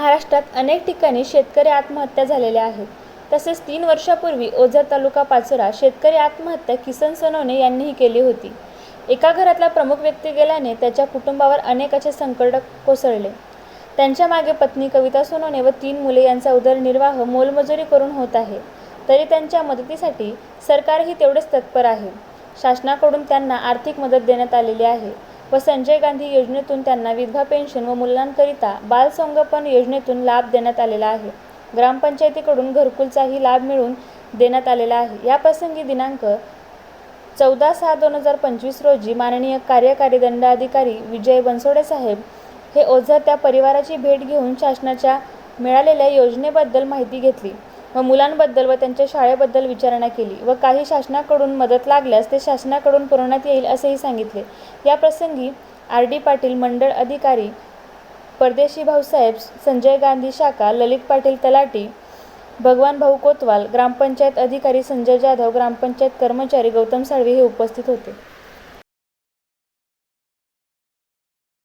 महाराष्ट्रात अनेक ठिकाणी शेतकरी आत्महत्या झालेल्या आहेत. तसेच तीन वर्षापूर्वी ओझर तालुका पाचोरा शेतकरी आत्महत्या किसन सोनवणे यांनीही केली होती. एका घरातला प्रमुख व्यक्ती गेल्याने त्याच्या कुटुंबावर अनेक असे संकट कोसळले. त्यांच्या मागे पत्नी कविता सोनवणे व तीन मुले यांचा उदरनिर्वाह मोलमजुरी करून होत आहे. तरी त्यांच्या मदतीसाठी सरकारही तेवढेच तत्पर आहे. शासनाकडून त्यांना आर्थिक मदत देण्यात आलेली आहे. व संजय गांधी योजनेतून त्यांना विधवा पेन्शन व मुलांकरिता बालसंगोपन योजनेतून लाभ देण्यात आलेला आहे. ग्रामपंचायतीकडून घरकुलचाही लाभ मिळवून देण्यात आलेला आहे. याप्रसंगी दिनांक चौदा सहा दोन हजार पंचवीस रोजी माननीय कार्यकारी दंडाधिकारी विजय बनसोडे साहेब हे ओझर त्या परिवाराची भेट घेऊन शासनाच्या मिळालेल्या योजनेबद्दल माहिती घेतली. व मुलांबद्दल व त्यांच्या शाळेबद्दल विचारणा केली व काही शासनाकडून मदत लागल्यास ते शासनाकडून पुरवण्यात येईल असेही सांगितले. याप्रसंगी आर डी पाटील मंडळ अधिकारी परदेशी भाऊसाहेब संजय गांधी शाखा ललित पाटील तलाटी भगवान भाऊ कोतवाल ग्रामपंचायत अधिकारी संजय जाधव ग्रामपंचायत कर्मचारी गौतम साळवे हे उपस्थित होते.